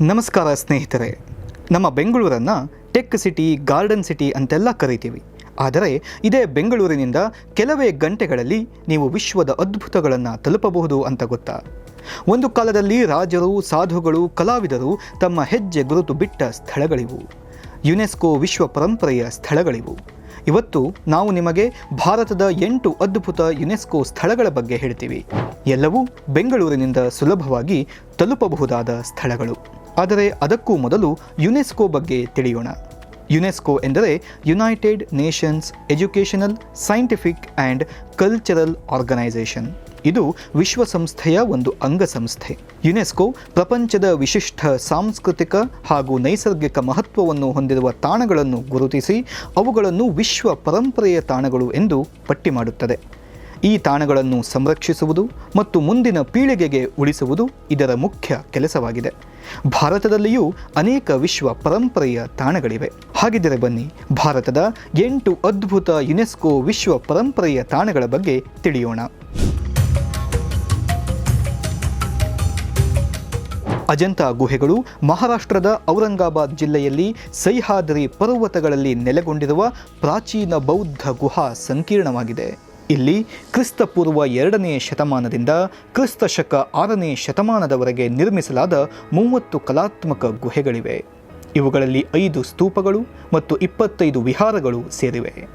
ನಮಸ್ಕಾರ ಸ್ನೇಹಿತರೆ, ನಮ್ಮ ಬೆಂಗಳೂರನ್ನು ಟೆಕ್ ಸಿಟಿ, ಗಾರ್ಡನ್ ಸಿಟಿ ಅಂತೆಲ್ಲ ಕರಿತೀವಿ. ಆದರೆ ಇದೇ ಬೆಂಗಳೂರಿನಿಂದ ಕೆಲವೇ ಗಂಟೆಗಳಲ್ಲಿ ನೀವು ವಿಶ್ವದ ಅದ್ಭುತಗಳನ್ನು ತಲುಪಬಹುದು ಅಂತ ಗೊತ್ತಾ? ಒಂದು ಕಾಲದಲ್ಲಿ ರಾಜರು, ಸಾಧುಗಳು, ಕಲಾವಿದರು ತಮ್ಮ ಹೆಜ್ಜೆ ಗುರುತು ಬಿಟ್ಟ ಸ್ಥಳಗಳಿವು. ಯುನೆಸ್ಕೋ ವಿಶ್ವ ಪರಂಪರೆಯ ಸ್ಥಳಗಳಿವು. ಇವತ್ತು ನಾವು ನಿಮಗೆ ಭಾರತದ ಎಂಟು ಅದ್ಭುತ ಯುನೆಸ್ಕೋ ಸ್ಥಳಗಳ ಬಗ್ಗೆ ಹೇಳ್ತೀವಿ. ಎಲ್ಲವೂ ಬೆಂಗಳೂರಿನಿಂದ ಸುಲಭವಾಗಿ ತಲುಪಬಹುದಾದ ಸ್ಥಳಗಳು. ಆದರೆ ಅದಕ್ಕೂ ಮೊದಲು ಯುನೆಸ್ಕೋ ಬಗ್ಗೆ ತಿಳಿಯೋಣ. ಯುನೆಸ್ಕೋ ಎಂದರೆ United Nations Educational Scientific and Cultural Organisation ಇದು ವಿಶ್ವಸಂಸ್ಥೆಯ ಒಂದು ಅಂಗಸಂಸ್ಥೆ. ಯುನೆಸ್ಕೋ ಪ್ರಪಂಚದ ವಿಶಿಷ್ಟ ಸಾಂಸ್ಕೃತಿಕ ಹಾಗೂ ನೈಸರ್ಗಿಕ ಮಹತ್ವವನ್ನು ಹೊಂದಿರುವ ತಾಣಗಳನ್ನು ಗುರುತಿಸಿ ಅವುಗಳನ್ನು ವಿಶ್ವ ಪರಂಪರೆಯ ತಾಣಗಳು ಎಂದು ಪಟ್ಟಿ ಮಾಡುತ್ತದೆ. ಈ ತಾಣಗಳನ್ನು ಸಂರಕ್ಷಿಸುವುದು ಮತ್ತು ಮುಂದಿನ ಪೀಳಿಗೆಗೆ ಉಳಿಸುವುದು ಇದರ ಮುಖ್ಯ ಕೆಲಸವಾಗಿದೆ. ಭಾರತದಲ್ಲಿಯೂ ಅನೇಕ ವಿಶ್ವ ಪರಂಪರೆಯ ತಾಣಗಳಿವೆ. ಹಾಗಿದ್ದರೆ ಬನ್ನಿ, ಭಾರತದ ಎಂಟು ಅದ್ಭುತ ಯುನೆಸ್ಕೋ ವಿಶ್ವ ಪರಂಪರೆಯ ತಾಣಗಳ ಬಗ್ಗೆ ತಿಳಿಯೋಣ. ಅಜಂತಾ ಗುಹೆಗಳು ಮಹಾರಾಷ್ಟ್ರದ ಔರಂಗಾಬಾದ್ ಜಿಲ್ಲೆಯಲ್ಲಿ ಸಹ್ಯಾದ್ರಿ ಪರ್ವತಗಳಲ್ಲಿ ನೆಲೆಗೊಂಡಿರುವ ಪ್ರಾಚೀನ ಬೌದ್ಧ ಗುಹಾ ಸಂಕೀರ್ಣವಾಗಿದೆ. ಇಲ್ಲಿ ಕ್ರಿಸ್ತಪೂರ್ವ ಎರಡನೇ ಶತಮಾನದಿಂದ ಕ್ರಿಸ್ತ ಶಕ ಆರನೇ ಶತಮಾನದವರೆಗೆ ನಿರ್ಮಿಸಲಾದ ಮೂವತ್ತು ಕಲಾತ್ಮಕ ಗುಹೆಗಳಿವೆ. ಇವುಗಳಲ್ಲಿ ಐದು ಸ್ತೂಪಗಳು ಮತ್ತು ಇಪ್ಪತ್ತೈದು ವಿಹಾರಗಳು ಸೇರಿವೆ.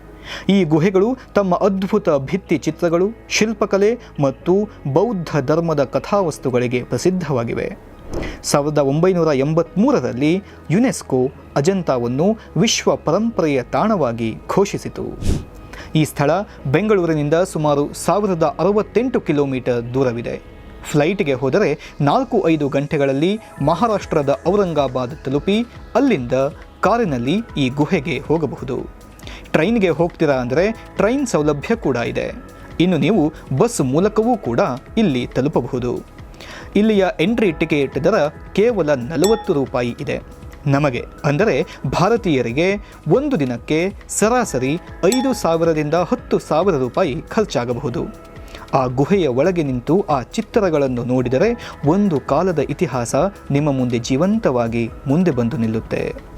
ಈ ಗುಹೆಗಳು ತಮ್ಮ ಅದ್ಭುತ ಭಿತ್ತಿ ಚಿತ್ರಗಳು, ಶಿಲ್ಪಕಲೆ ಮತ್ತು ಬೌದ್ಧ ಧರ್ಮದ ಕಥಾವಸ್ತುಗಳಿಗೆ ಪ್ರಸಿದ್ಧವಾಗಿವೆ. ಸಾವಿರದ ಒಂಬೈನೂರ ಎಂಬತ್ತ್ಮೂರರಲ್ಲಿ ಯುನೆಸ್ಕೋ ಅಜಂತಾವನ್ನು ವಿಶ್ವ ಪರಂಪರೆಯ ತಾಣವಾಗಿ ಘೋಷಿಸಿತು. ಈ ಸ್ಥಳ ಬೆಂಗಳೂರಿನಿಂದ ಸುಮಾರು ಸಾವಿರದ ಅರವತ್ತೆಂಟು ಕಿಲೋಮೀಟರ್ ದೂರವಿದೆ. ಫ್ಲೈಟ್ಗೆ ಹೋದರೆ ನಾಲ್ಕು ಐದು ಗಂಟೆಗಳಲ್ಲಿ ಮಹಾರಾಷ್ಟ್ರದ ಔರಂಗಾಬಾದ್ ತಲುಪಿ ಅಲ್ಲಿಂದ ಕಾರಿನಲ್ಲಿ ಈ ಗುಹೆಗೆ ಹೋಗಬಹುದು. ಟ್ರೈನ್ಗೆ ಹೋಗ್ತೀರಾ ಅಂದರೆ ಟ್ರೈನ್ ಸೌಲಭ್ಯ ಕೂಡ ಇದೆ. ಇನ್ನು ನೀವು ಬಸ್ ಮೂಲಕವೂ ಕೂಡ ಇಲ್ಲಿ ತಲುಪಬಹುದು. ಇಲ್ಲಿಯ ಎಂಟ್ರಿ ಟಿಕೆಟ್ ದರ ಕೇವಲ ನಲವತ್ತು ರೂಪಾಯಿ ಇದೆ. ನಮಗೆ, ಅಂದರೆ ಭಾರತೀಯರಿಗೆ ಒಂದು ದಿನಕ್ಕೆ ಸರಾಸರಿ ಐದು ಸಾವಿರದಿಂದ ಹತ್ತು ಸಾವಿರ ರೂಪಾಯಿ ಖರ್ಚಾಗಬಹುದು. ಆ ಗುಹೆಯ ಒಳಗೆ ನಿಂತು ಆ ಚಿತ್ರಗಳನ್ನು ನೋಡಿದರೆ ಒಂದು ಕಾಲದ ಇತಿಹಾಸ ನಿಮ್ಮ ಮುಂದೆ ಜೀವಂತವಾಗಿ ಮುಂದೆ ಬಂದು ನಿಲ್ಲುತ್ತೆ.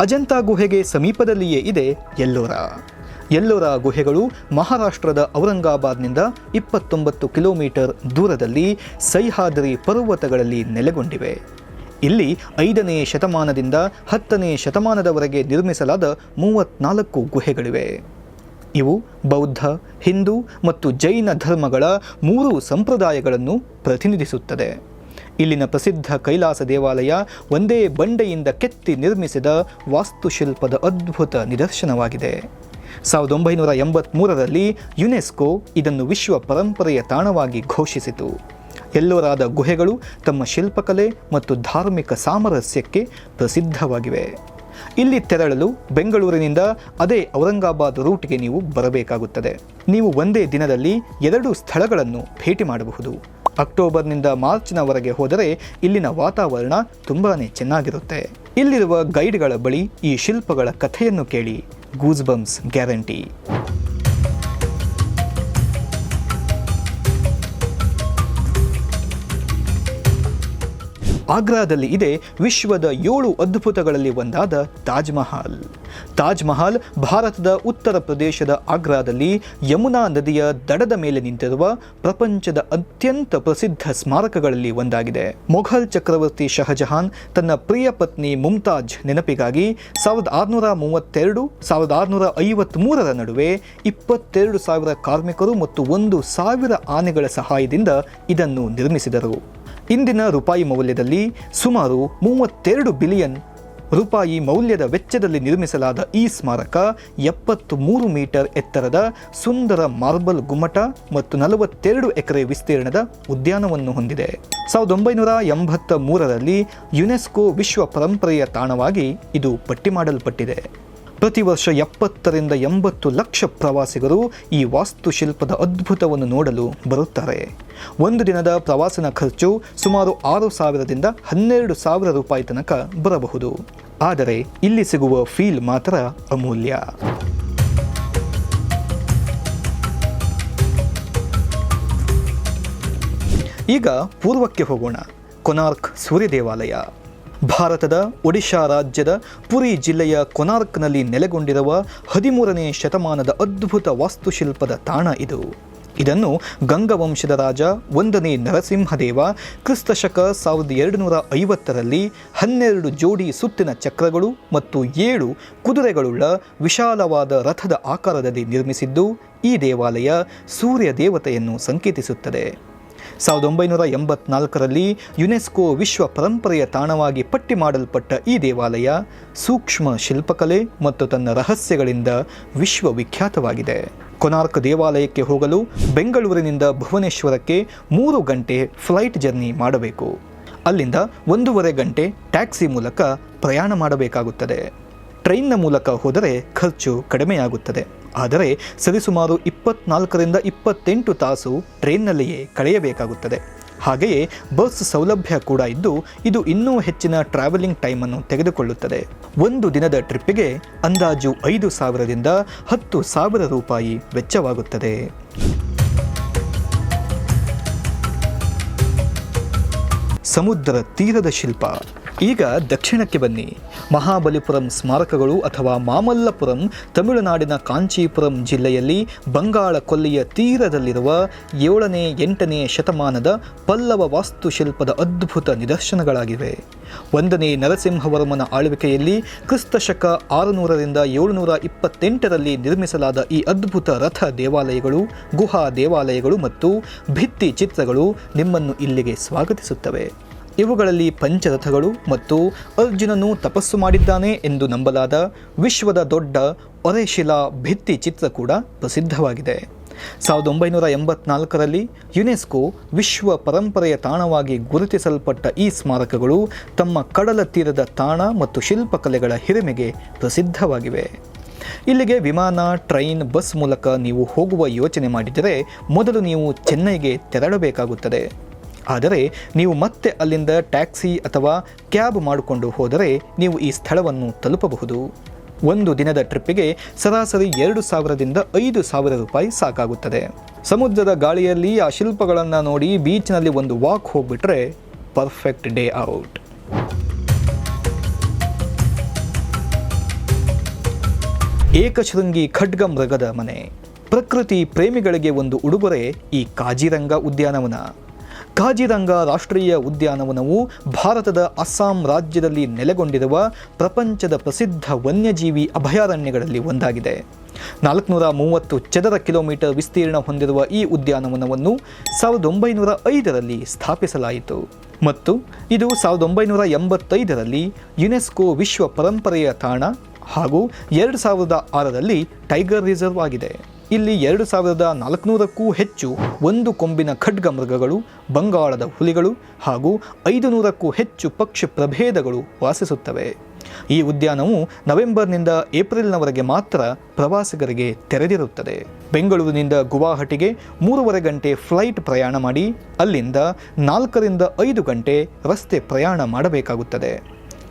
ಅಜಂತಾ ಗುಹೆಗೆ ಸಮೀಪದಲ್ಲಿಯೇ ಇದೆ ಎಲ್ಲೋರ. ಎಲ್ಲೋರ ಗುಹೆಗಳು ಮಹಾರಾಷ್ಟ್ರದ ಔರಂಗಾಬಾದ್ನಿಂದ ಇಪ್ಪತ್ತೊಂಬತ್ತು ಕಿಲೋಮೀಟರ್ ದೂರದಲ್ಲಿ ಸಹ್ಯಾದ್ರಿ ಪರ್ವತಗಳಲ್ಲಿ ನೆಲೆಗೊಂಡಿವೆ. ಇಲ್ಲಿ ಐದನೇ ಶತಮಾನದಿಂದ ಹತ್ತನೇ ಶತಮಾನದವರೆಗೆ ನಿರ್ಮಿಸಲಾದ ಮೂವತ್ನಾಲ್ಕು ಗುಹೆಗಳಿವೆ. ಇವು ಬೌದ್ಧ, ಹಿಂದೂ ಮತ್ತು ಜೈನ ಧರ್ಮಗಳ ಮೂರು ಸಂಪ್ರದಾಯಗಳನ್ನು ಪ್ರತಿನಿಧಿಸುತ್ತದೆ. ಇಲ್ಲಿನ ಪ್ರಸಿದ್ಧ ಕೈಲಾಸ ದೇವಾಲಯ ಒಂದೇ ಬಂಡೆಯಿಂದ ಕೆತ್ತಿ ನಿರ್ಮಿಸಿದ ವಾಸ್ತುಶಿಲ್ಪದ ಅದ್ಭುತ ನಿದರ್ಶನವಾಗಿದೆ. ಸಾವಿರದ ಒಂಬೈನೂರ ಎಂಬತ್ತ್ಮೂರರಲ್ಲಿ ಯುನೆಸ್ಕೋ ಇದನ್ನು ವಿಶ್ವ ಪರಂಪರೆಯ ತಾಣವಾಗಿ ಘೋಷಿಸಿತು. ಎಲ್ಲೋರಾದ ಗುಹೆಗಳು ತಮ್ಮ ಶಿಲ್ಪಕಲೆ ಮತ್ತು ಧಾರ್ಮಿಕ ಸಾಮರಸ್ಯಕ್ಕೆ ಪ್ರಸಿದ್ಧವಾಗಿವೆ. ಇಲ್ಲಿ ತೆರಳಲು ಬೆಂಗಳೂರಿನಿಂದ ಅದೇ ಔರಂಗಾಬಾದ್ ರೂಟ್ಗೆ ನೀವು ಬರಬೇಕಾಗುತ್ತದೆ. ನೀವು ಒಂದೇ ದಿನದಲ್ಲಿ ಎರಡು ಸ್ಥಳಗಳನ್ನು ಭೇಟಿ ಮಾಡಬಹುದು. ಅಕ್ಟೋಬರ್ನಿಂದ ಮಾರ್ಚ್ನವರೆಗೆ ಹೋದರೆ ಇಲ್ಲಿನ ವಾತಾವರಣ ತುಂಬಾ ಚೆನ್ನಾಗಿರುತ್ತೆ. ಇಲ್ಲಿರುವ ಗೈಡ್ಗಳ ಬಳಿ ಈ ಶಿಲ್ಪಗಳ ಕಥೆಯನ್ನು ಕೇಳಿ. goosebumps guarantee. ಆಗ್ರಾದಲ್ಲಿ ಇದೆ ವಿಶ್ವದ ಏಳು ಅದ್ಭುತಗಳಲ್ಲಿ ಒಂದಾದ ತಾಜ್ ಮಹಲ್. ತಾಜ್ ಮಹಲ್ ಭಾರತದ ಉತ್ತರ ಪ್ರದೇಶದ ಆಗ್ರಾದಲ್ಲಿ ಯಮುನಾ ನದಿಯ ದಡದ ಮೇಲೆ ನಿಂತಿರುವ ಪ್ರಪಂಚದ ಅತ್ಯಂತ ಪ್ರಸಿದ್ಧ ಸ್ಮಾರಕಗಳಲ್ಲಿ ಒಂದಾಗಿದೆ. ಮೊಘಲ್ ಚಕ್ರವರ್ತಿ ಶಹಜಹಾನ್ ತನ್ನ ಪ್ರಿಯ ಪತ್ನಿ ಮುಮ್ತಾಜ್ ನೆನಪಿಗಾಗಿ ಸಾವಿರದ ಆರುನೂರ ಮೂವತ್ತೆರಡು, ಸಾವಿರದ ಆರುನೂರ ಐವತ್ತ್ಮೂರರ ನಡುವೆ ಇಪ್ಪತ್ತೆರಡು ಸಾವಿರ ಕಾರ್ಮಿಕರು ಮತ್ತು ಒಂದು ಸಾವಿರ ಆನೆಗಳ ಸಹಾಯದಿಂದ ಇದನ್ನು ನಿರ್ಮಿಸಿದರು. ಇಂದಿನ ರೂಪಾಯಿ ಮೌಲ್ಯದಲ್ಲಿ ಸುಮಾರು ಮೂವತ್ತೆರಡು ಬಿಲಿಯನ್ ರೂಪಾಯಿ ಮೌಲ್ಯದ ವೆಚ್ಚದಲ್ಲಿ ನಿರ್ಮಿಸಲಾದ ಈ ಸ್ಮಾರಕ ಎಪ್ಪತ್ತು ಮೂರು ಮೀಟರ್ ಎತ್ತರದ ಸುಂದರ ಮಾರ್ಬಲ್ ಗುಮ್ಮಟ ಮತ್ತು ನಲವತ್ತೆರಡು ಎಕರೆ ವಿಸ್ತೀರ್ಣದ ಉದ್ಯಾನವನ್ನು ಹೊಂದಿದೆ. ಸಾವಿರದ ಒಂಬೈನೂರ ಎಂಬತ್ತ ಮೂರರಲ್ಲಿ ಯುನೆಸ್ಕೋ ವಿಶ್ವ ಪರಂಪರೆಯ ತಾಣವಾಗಿ ಇದು ಪಟ್ಟಿ ಮಾಡಲ್ಪಟ್ಟಿದೆ. ಪ್ರತಿ ವರ್ಷ ಎಪ್ಪತ್ತರಿಂದ ಎಂಬತ್ತು ಲಕ್ಷ ಪ್ರವಾಸಿಗರು ಈ ವಾಸ್ತುಶಿಲ್ಪದ ಅದ್ಭುತವನ್ನು ನೋಡಲು ಬರುತ್ತಾರೆ. ಒಂದು ದಿನದ ಪ್ರವಾಸನ ಖರ್ಚು ಸುಮಾರು ಆರು ಸಾವಿರದಿಂದ ಹನ್ನೆರಡು ಸಾವಿರ ರೂಪಾಯಿ ತನಕ ಬರಬಹುದು. ಆದರೆ ಇಲ್ಲಿ ಸಿಗುವ ಫೀಲ್ ಮಾತ್ರ ಅಮೂಲ್ಯ. ಈಗ ಪೂರ್ವಕ್ಕೆ ಹೋಗೋಣ. ಕೊನಾರ್ಕ್ ಸೂರ್ಯ ದೇವಾಲಯ. ಭಾರತದ ಒಡಿಶಾ ರಾಜ್ಯದ ಪುರಿ ಜಿಲ್ಲೆಯ ಕೊನಾರ್ಕ್ನಲ್ಲಿ ನೆಲೆಗೊಂಡಿರುವ ಹದಿಮೂರನೇ ಶತಮಾನದ ಅದ್ಭುತ ವಾಸ್ತುಶಿಲ್ಪದ ತಾಣ ಇದು. ಇದನ್ನು ಗಂಗವಂಶದ ರಾಜ, ಒಂದನೇ ನರಸಿಂಹದೇವ, ಕ್ರಿಸ್ತಶಕ ಸಾವಿರದ ಎರಡುನೂರ ಐವತ್ತರಲ್ಲಿ ಹನ್ನೆರಡು ಜೋಡಿ ಸುತ್ತಿನ ಚಕ್ರಗಳು ಮತ್ತು ಏಳು ಕುದುರೆಗಳುಳ್ಳ ವಿಶಾಲವಾದ ರಥದ ಆಕಾರದಲ್ಲಿ ನಿರ್ಮಿಸಿದ್ದು, ಈ ದೇವಾಲಯ ಸೂರ್ಯ ದೇವತೆಯನ್ನು ಸಂಕೇತಿಸುತ್ತದೆ. ಸಾವಿರದ ಒಂಬೈನೂರ ಎಂಬತ್ನಾಲ್ಕರಲ್ಲಿ ಯುನೆಸ್ಕೋ ವಿಶ್ವ ಪರಂಪರೆಯ ತಾಣವಾಗಿ ಪಟ್ಟಿ ಮಾಡಲ್ಪಟ್ಟ ಈ ದೇವಾಲಯ ಸೂಕ್ಷ್ಮ ಶಿಲ್ಪಕಲೆ ಮತ್ತು ತನ್ನ ರಹಸ್ಯಗಳಿಂದ ವಿಶ್ವವಿಖ್ಯಾತವಾಗಿದೆ. ಕೊನಾರ್ಕ್ ದೇವಾಲಯಕ್ಕೆ ಹೋಗಲು ಬೆಂಗಳೂರಿನಿಂದ ಭುವನೇಶ್ವರಕ್ಕೆ ಮೂರು ಗಂಟೆ ಫ್ಲೈಟ್ ಜರ್ನಿ ಮಾಡಬೇಕು. ಅಲ್ಲಿಂದ ಒಂದೂವರೆ ಗಂಟೆ ಟ್ಯಾಕ್ಸಿ ಮೂಲಕ ಪ್ರಯಾಣ ಮಾಡಬೇಕಾಗುತ್ತದೆ. ಟ್ರೈನ್ನ ಮೂಲಕ ಹೋದರೆ ಖರ್ಚು ಕಡಿಮೆಯಾಗುತ್ತದೆ. ಆದರೆ ಸರಿಸುಮಾರು ಇಪ್ಪತ್ನಾಲ್ಕರಿಂದ ಇಪ್ಪತ್ತೆಂಟು ತಾಸು ಟ್ರೈನ್ನಲ್ಲಿಯೇ ಕಳೆಯಬೇಕಾಗುತ್ತದೆ. ಹಾಗೆಯೇ ಬಸ್ ಸೌಲಭ್ಯ ಕೂಡ ಇದ್ದು ಇದು ಇನ್ನೂ ಹೆಚ್ಚಿನ ಟ್ರಾವೆಲಿಂಗ್ ಟೈಮನ್ನು ತೆಗೆದುಕೊಳ್ಳುತ್ತದೆ. ಒಂದು ದಿನದ ಟ್ರಿಪ್ಪಿಗೆ ಅಂದಾಜು ಐದು ಸಾವಿರದಿಂದ ಹತ್ತು ಸಾವಿರ ರೂಪಾಯಿ ವೆಚ್ಚವಾಗುತ್ತದೆ. ಸಮುದ್ರ ತೀರದ ಶಿಲ್ಪ. ಈಗ ದಕ್ಷಿಣಕ್ಕೆ ಬನ್ನಿ. ಮಹಾಬಲಿಪುರಂ ಸ್ಮಾರಕಗಳು ಅಥವಾ ಮಾಮಲ್ಲಪುರಂ ತಮಿಳುನಾಡಿನ ಕಾಂಚೀಪುರಂ ಜಿಲ್ಲೆಯಲ್ಲಿ ಬಂಗಾಳ ಕೊಲ್ಲಿಯ ತೀರದಲ್ಲಿರುವ ಏಳನೇ, ಎಂಟನೇ ಶತಮಾನದ ಪಲ್ಲವ ವಾಸ್ತುಶಿಲ್ಪದ ಅದ್ಭುತ ನಿದರ್ಶನಗಳಾಗಿವೆ. ಒಂದನೇ ನರಸಿಂಹವರ್ಮನ ಆಳ್ವಿಕೆಯಲ್ಲಿ ಕ್ರಿಸ್ತಶಕ ಆರುನೂರರಿಂದ ಏಳುನೂರ ಇಪ್ಪತ್ತೆಂಟರಲ್ಲಿ ನಿರ್ಮಿಸಲಾದ ಈ ಅದ್ಭುತ ರಥ ದೇವಾಲಯಗಳು, ಗುಹಾ ದೇವಾಲಯಗಳು ಮತ್ತು ಭಿತ್ತಿ ಚಿತ್ರಗಳು ನಿಮ್ಮನ್ನು ಇಲ್ಲಿಗೆ ಸ್ವಾಗತಿಸುತ್ತವೆ. ಇವುಗಳಲ್ಲಿ ಪಂಚರಥಗಳು ಮತ್ತು ಅರ್ಜುನನು ತಪಸ್ಸು ಮಾಡಿದ್ದಾನೆ ಎಂದು ನಂಬಲಾದ ವಿಶ್ವದ ದೊಡ್ಡ ಒರೆಶಿಲಾ ಭಿತ್ತಿ ಚಿತ್ರ ಕೂಡ ಪ್ರಸಿದ್ಧವಾಗಿದೆ. ಸಾವಿರದ ಒಂಬೈನೂರ ಎಂಬತ್ನಾಲ್ಕರಲ್ಲಿ ಯುನೆಸ್ಕೋ ವಿಶ್ವ ಪರಂಪರೆಯ ತಾಣವಾಗಿ ಗುರುತಿಸಲ್ಪಟ್ಟ ಈ ಸ್ಮಾರಕಗಳು ತಮ್ಮ ಕಡಲ ತೀರದ ತಾಣ ಮತ್ತು ಶಿಲ್ಪಕಲೆಗಳ ಹಿರಿಮೆಗೆ ಪ್ರಸಿದ್ಧವಾಗಿವೆ. ಇಲ್ಲಿಗೆ ವಿಮಾನ, ಟ್ರೈನ್, ಬಸ್ ಮೂಲಕ ನೀವು ಹೋಗುವ ಯೋಚನೆ ಮಾಡಿದರೆ ಮೊದಲು ನೀವು ಚೆನ್ನೈಗೆ ತೆರಳಬೇಕಾಗುತ್ತದೆ. ಆದರೆ ನೀವು ಮತ್ತೆ ಅಲ್ಲಿಂದ ಟ್ಯಾಕ್ಸಿ ಅಥವಾ ಕ್ಯಾಬ್ ಮಾಡಿಕೊಂಡು ಹೋದರೆ ನೀವು ಈ ಸ್ಥಳವನ್ನು ತಲುಪಬಹುದು. ಒಂದು ದಿನದ ಟ್ರಿಪ್ಪಿಗೆ ಸರಾಸರಿ ಎರಡು ಸಾವಿರದಿಂದ ಐದು ಸಾವಿರ ರೂಪಾಯಿ ಸಾಕಾಗುತ್ತದೆ. ಸಮುದ್ರದ ಗಾಳಿಯಲ್ಲಿ ಆ ಶಿಲ್ಪಗಳನ್ನು ನೋಡಿ ಬೀಚ್ನಲ್ಲಿ ಒಂದು ವಾಕ್ ಹೋಗ್ಬಿಟ್ರೆ ಪರ್ಫೆಕ್ಟ್ ಡೇ ಔಟ್. ಏಕಶೃಂಗಿ ಖಡ್ಗ ಮೃಗದ ಮನೆ. ಪ್ರಕೃತಿ ಪ್ರೇಮಿಗಳಿಗೆ ಒಂದು ಉಡುಗೊರೆ ಈ ಕಾಜಿರಂಗ ಉದ್ಯಾನವನ. ಕಾಜಿರಂಗ ರಾಷ್ಟ್ರೀಯ ಉದ್ಯಾನವನವು ಭಾರತದ ಅಸ್ಸಾಂ ರಾಜ್ಯದಲ್ಲಿ ನೆಲೆಗೊಂಡಿರುವ ಪ್ರಪಂಚದ ಪ್ರಸಿದ್ಧ ವನ್ಯಜೀವಿ ಅಭಯಾರಣ್ಯಗಳಲ್ಲಿ ಒಂದಾಗಿದೆ. ನಾಲ್ಕುನೂರ ಮೂವತ್ತು ಚದರ ಕಿಲೋಮೀಟರ್ ವಿಸ್ತೀರ್ಣ ಹೊಂದಿರುವ ಈ ಉದ್ಯಾನವನವನ್ನು ಸಾವಿರದ ಒಂಬೈನೂರ ಐದರಲ್ಲಿ ಸ್ಥಾಪಿಸಲಾಯಿತು. ಮತ್ತು ಇದು ಸಾವಿರದ ಒಂಬೈನೂರ ಎಂಬತ್ತೈದರಲ್ಲಿ ಯುನೆಸ್ಕೋ ವಿಶ್ವ ಪರಂಪರೆಯ ತಾಣ ಹಾಗೂ ಎರಡು ಸಾವಿರದ ಆರರಲ್ಲಿ ಟೈಗರ್ ರಿಸರ್ವ್ ಆಗಿದೆ. ಇಲ್ಲಿ ಎರಡು ಸಾವಿರದ ನಾಲ್ಕುನೂರಕ್ಕೂ ಹೆಚ್ಚು ಒಂದು ಕೊಂಬಿನ ಖಡ್ಗ ಮೃಗಗಳು, ಬಂಗಾಳದ ಹುಲಿಗಳು ಹಾಗೂ ಐದು ನೂರಕ್ಕೂ ಹೆಚ್ಚು ಪಕ್ಷಿ ಪ್ರಭೇದಗಳು ವಾಸಿಸುತ್ತವೆ. ಈ ಉದ್ಯಾನವು ನವೆಂಬರ್ನಿಂದ ಏಪ್ರಿಲ್ನವರೆಗೆ ಮಾತ್ರ ಪ್ರವಾಸಿಗರಿಗೆ ತೆರೆದಿರುತ್ತದೆ. ಬೆಂಗಳೂರಿನಿಂದ ಗುವಾಹಟಿಗೆ ಮೂರುವರೆ ಗಂಟೆ ಫ್ಲೈಟ್ ಪ್ರಯಾಣ ಮಾಡಿ, ಅಲ್ಲಿಂದ ನಾಲ್ಕರಿಂದ ಐದು ಗಂಟೆ ರಸ್ತೆ ಪ್ರಯಾಣ ಮಾಡಬೇಕಾಗುತ್ತದೆ.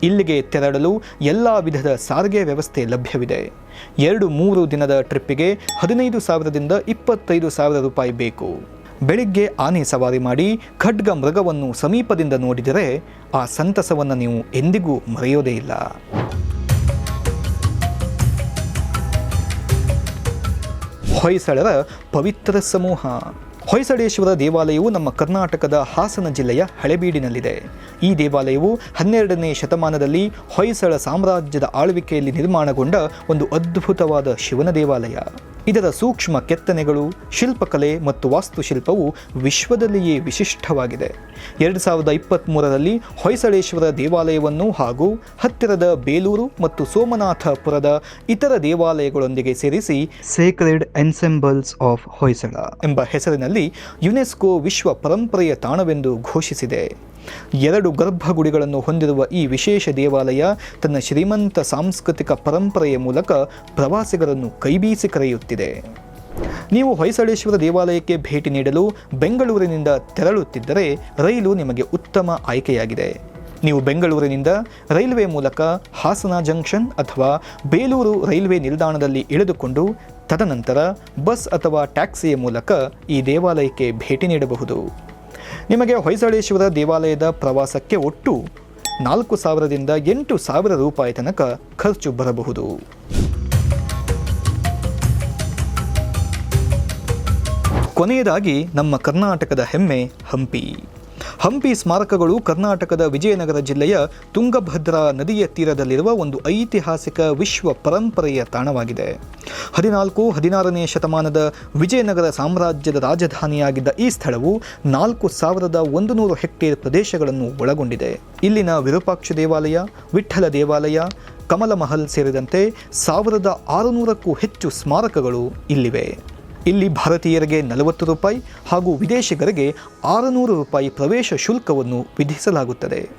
ಇಲ್ಲಿಗೆ ತೆರಳಲು ಎಲ್ಲ ವಿಧದ ಸಾರಿಗೆ ವ್ಯವಸ್ಥೆ ಲಭ್ಯವಿದೆ. ಎರಡು ಮೂರು ದಿನದ ಟ್ರಿಪ್ಪಿಗೆ ಹದಿನೈದು ಸಾವಿರದಿಂದ ಇಪ್ಪತ್ತೈದು ಸಾವಿರ ರೂಪಾಯಿ ಬೇಕು. ಬೆಳಿಗ್ಗೆ ಆನೆ ಸವಾರಿ ಮಾಡಿ ಖಡ್ಗ ಮೃಗವನ್ನು ಸಮೀಪದಿಂದ ನೋಡಿದರೆ ಆ ಸಂತಸವನ್ನು ನೀವು ಎಂದಿಗೂ ಮರೆಯೋದೇ ಇಲ್ಲ. ಹೊಯ್ಸಳರ ಪವಿತ್ರ ಸಮೂಹ. ಹೊಯ್ಸಳೇಶ್ವರ ದೇವಾಲಯವು ನಮ್ಮ ಕರ್ನಾಟಕದ ಹಾಸನ ಜಿಲ್ಲೆಯ ಹಳೆಬೀಡಿನಲ್ಲಿದೆ. ಈ ದೇವಾಲಯವು ಹನ್ನೆರಡನೇ ಶತಮಾನದಲ್ಲಿ ಹೊಯ್ಸಳ ಸಾಮ್ರಾಜ್ಯದ ಆಳ್ವಿಕೆಯಲ್ಲಿ ನಿರ್ಮಾಣಗೊಂಡ ಒಂದು ಅದ್ಭುತವಾದ ಶಿವನ ದೇವಾಲಯ. ಇದರ ಸೂಕ್ಷ್ಮ ಕೆತ್ತನೆಗಳು ಶಿಲ್ಪಕಲೆ ಮತ್ತು ವಾಸ್ತುಶಿಲ್ಪವು ವಿಶ್ವದಲ್ಲಿಯೇ ವಿಶಿಷ್ಟವಾಗಿದೆ. ಎರಡು ಸಾವಿರದ ಇಪ್ಪತ್ತ್ಮೂರರಲ್ಲಿ ಹೊಯ್ಸಳೇಶ್ವರ ದೇವಾಲಯವನ್ನು ಹಾಗೂ ಹತ್ತಿರದ ಬೇಲೂರು ಮತ್ತು ಸೋಮನಾಥಪುರದ ಇತರ ದೇವಾಲಯಗಳೊಂದಿಗೆ ಸೇರಿಸಿ ಸೇಕ್ರೆಡ್ ಎನ್ಸೆಂಬಲ್ಸ್ ಆಫ್ ಹೊಯ್ಸಳ ಎಂಬ ಹೆಸರಿನಲ್ಲಿ ಯುನೆಸ್ಕೋ ವಿಶ್ವ ಪರಂಪರೆಯ ತಾಣವೆಂದು ಘೋಷಿಸಿದೆ. ಎರಡು ಗರ್ಭಗುಡಿಗಳನ್ನು ಹೊಂದಿರುವ ಈ ವಿಶೇಷ ದೇವಾಲಯ ತನ್ನ ಶ್ರೀಮಂತ ಸಾಂಸ್ಕೃತಿಕ ಪರಂಪರೆಯ ಮೂಲಕ ಪ್ರವಾಸಿಗರನ್ನು ಕೈಬೀಸಿ ಕರೆಯುತ್ತಿದೆ. ನೀವು ಹೊಯ್ಸಳೇಶ್ವರ ದೇವಾಲಯಕ್ಕೆ ಭೇಟಿ ನೀಡಲು ಬೆಂಗಳೂರಿನಿಂದ ತೆರಳುತ್ತಿದ್ದರೆ ರೈಲು ನಿಮಗೆ ಉತ್ತಮ ಆಯ್ಕೆಯಾಗಿದೆ. ನೀವು ಬೆಂಗಳೂರಿನಿಂದ ರೈಲ್ವೆ ಮೂಲಕ ಹಾಸನ ಜಂಕ್ಷನ್ ಅಥವಾ ಬೇಲೂರು ರೈಲ್ವೆ ನಿಲ್ದಾಣದಲ್ಲಿ ಇಳಿದುಕೊಂಡು ತದನಂತರ ಬಸ್ ಅಥವಾ ಟ್ಯಾಕ್ಸಿಯ ಮೂಲಕ ಈ ದೇವಾಲಯಕ್ಕೆ ಭೇಟಿ ನೀಡಬಹುದು. ನಿಮಗೆ ಹೊಯ್ಸಳೇಶ್ವರ ದೇವಾಲಯದ ಪ್ರವಾಸಕ್ಕೆ ಒಟ್ಟು ನಾಲ್ಕು ಸಾವಿರದಿಂದ ಎಂಟು ಸಾವಿರ ರೂಪಾಯಿ ತನಕ ಖರ್ಚು ಬರಬಹುದು. ಕೊನೆಯದಾಗಿ ನಮ್ಮ ಕರ್ನಾಟಕದ ಹೆಮ್ಮೆ ಹಂಪಿ. ಹಂಪಿ ಸ್ಮಾರಕಗಳು ಕರ್ನಾಟಕದ ವಿಜಯನಗರ ಜಿಲ್ಲೆಯ ತುಂಗಭದ್ರಾ ನದಿಯ ತೀರದಲ್ಲಿರುವ ಒಂದು ಐತಿಹಾಸಿಕ ವಿಶ್ವ ಪರಂಪರೆಯ ತಾಣವಾಗಿದೆ. ಹದಿನಾಲ್ಕು, ಹದಿನಾರನೇ ಶತಮಾನದ ವಿಜಯನಗರ ಸಾಮ್ರಾಜ್ಯದ ರಾಜಧಾನಿಯಾಗಿದ್ದ ಈ ಸ್ಥಳವು ನಾಲ್ಕು ಸಾವಿರದ ಒಂದು ನೂರು ಹೆಕ್ಟೇರ್ ಪ್ರದೇಶಗಳನ್ನು ಒಳಗೊಂಡಿದೆ. ಇಲ್ಲಿನ ವಿರೂಪಾಕ್ಷ ದೇವಾಲಯ, ವಿಠ್ಠಲ ದೇವಾಲಯ ಕಮಲ ಮಹಲ್ ಸೇರಿದಂತೆ ಸಾವಿರದ ಆರುನೂರಕ್ಕೂ ಹೆಚ್ಚು ಸ್ಮಾರಕಗಳು ಇಲ್ಲಿವೆ. ಇಲ್ಲಿ ಭಾರತೀಯರಿಗೆ ನಲವತ್ತು ರೂಪಾಯಿ ಹಾಗೂ ವಿದೇಶಿಗರಿಗೆ ಆರುನೂರು ರೂಪಾಯಿ ಪ್ರವೇಶ ಶುಲ್ಕವನ್ನು ವಿಧಿಸಲಾಗುತ್ತದೆ.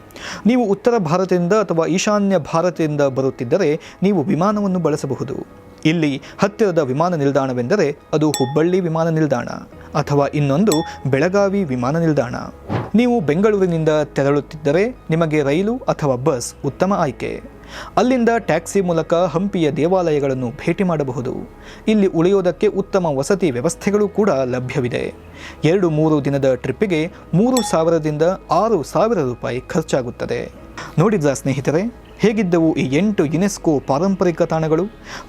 ನೀವು ಉತ್ತರ ಭಾರತದಿಂದ ಅಥವಾ ಈಶಾನ್ಯ ಭಾರತದಿಂದ ಬರುತ್ತಿದ್ದರೆ ನೀವು ವಿಮಾನವನ್ನು ಬಳಸಬಹುದು. ಇಲ್ಲಿ ಹತ್ತಿರದ ವಿಮಾನ ನಿಲ್ದಾಣವೆಂದರೆ ಅದು ಹುಬ್ಬಳ್ಳಿ ವಿಮಾನ ನಿಲ್ದಾಣ ಅಥವಾ ಇನ್ನೊಂದು ಬೆಳಗಾವಿ ವಿಮಾನ ನಿಲ್ದಾಣ. ನೀವು ಬೆಂಗಳೂರಿನಿಂದ ತೆರಳುತ್ತಿದ್ದರೆ ನಿಮಗೆ ರೈಲು ಅಥವಾ ಬಸ್ ಉತ್ತಮ ಆಯ್ಕೆ. ಅಲ್ಲಿಂದ ಟ್ಯಾಕ್ಸಿ ಮೂಲಕ ಹಂಪಿಯ ದೇವಾಲಯಗಳನ್ನು ಭೇಟಿ ಮಾಡಬಹುದು. ಇಲ್ಲಿ ಉಳಿಯೋದಕ್ಕೆ ಉತ್ತಮ ವಸತಿ ವ್ಯವಸ್ಥೆಗಳು ಕೂಡ ಲಭ್ಯವಿದೆ. ಎರಡು ಮೂರು ದಿನದ ಟ್ರಿಪ್ಪಿಗೆ ಮೂರು ಸಾವಿರದಿಂದ ಆರು ಸಾವಿರ ರೂಪಾಯಿ ಖರ್ಚಾಗುತ್ತದೆ. ನೋಡಿದ್ರ ಸ್ನೇಹಿತರೆ? ಹೇಗಿದ್ದವು ಈ ಎಂಟು ಯುನೆಸ್ಕೋ ಪಾರಂಪರಿಕ ತಾಣಗಳು?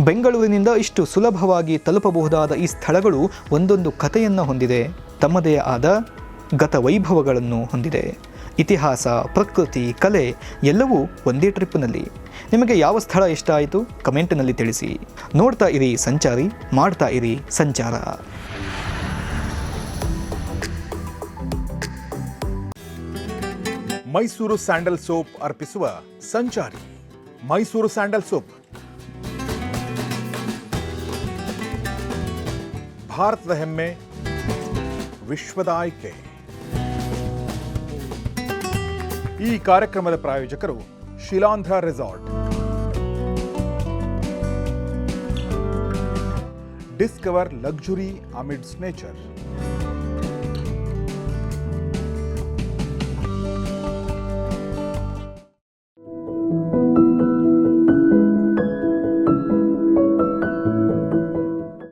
ಬೆಂಗಳೂರಿನಿಂದ ಇಷ್ಟು ಸುಲಭವಾಗಿ ತಲುಪಬಹುದಾದ ಈ ಸ್ಥಳಗಳು ಒಂದೊಂದು ಕಥೆಯನ್ನು ಹೊಂದಿದೆ. ತಮ್ಮದೇ ಆದ ಗತ ವೈಭವಗಳನ್ನು ಹೊಂದಿದೆ. ಇತಿಹಾಸ, ಪ್ರಕೃತಿ, ಕಲೆ ಎಲ್ಲವೂ ಒಂದೇ ಟ್ರಿಪ್ನಲ್ಲಿ. ನಿಮಗೆ ಯಾವ ಸ್ಥಳ ಇಷ್ಟ ಆಯಿತು? ಕಮೆಂಟ್ನಲ್ಲಿ ತಿಳಿಸಿ. ನೋಡ್ತಾ ಇರಿ ಸಂಚಾರಿ, ಮಾಡ್ತಾ ಇರಿ ಸಂಚಾರ. ಮೈಸೂರು ಸ್ಯಾಂಡಲ್ ಸೋಪ್ ಅರ್ಪಿಸುವ ಸಂಚಾರಿ ಮೈಸೂರು ಸ್ಯಾಂಡಲ್ ಸೋಪ್ ಭಾರತದ ಹೆಮ್ಮೆ ವಿಶ್ವದ ಆಯ್ಕೆ ಈ ಕಾರ್ಯಕ್ರಮದ ಪ್ರಾಯೋಜಕರು Shilandhra resort discover luxury amidst nature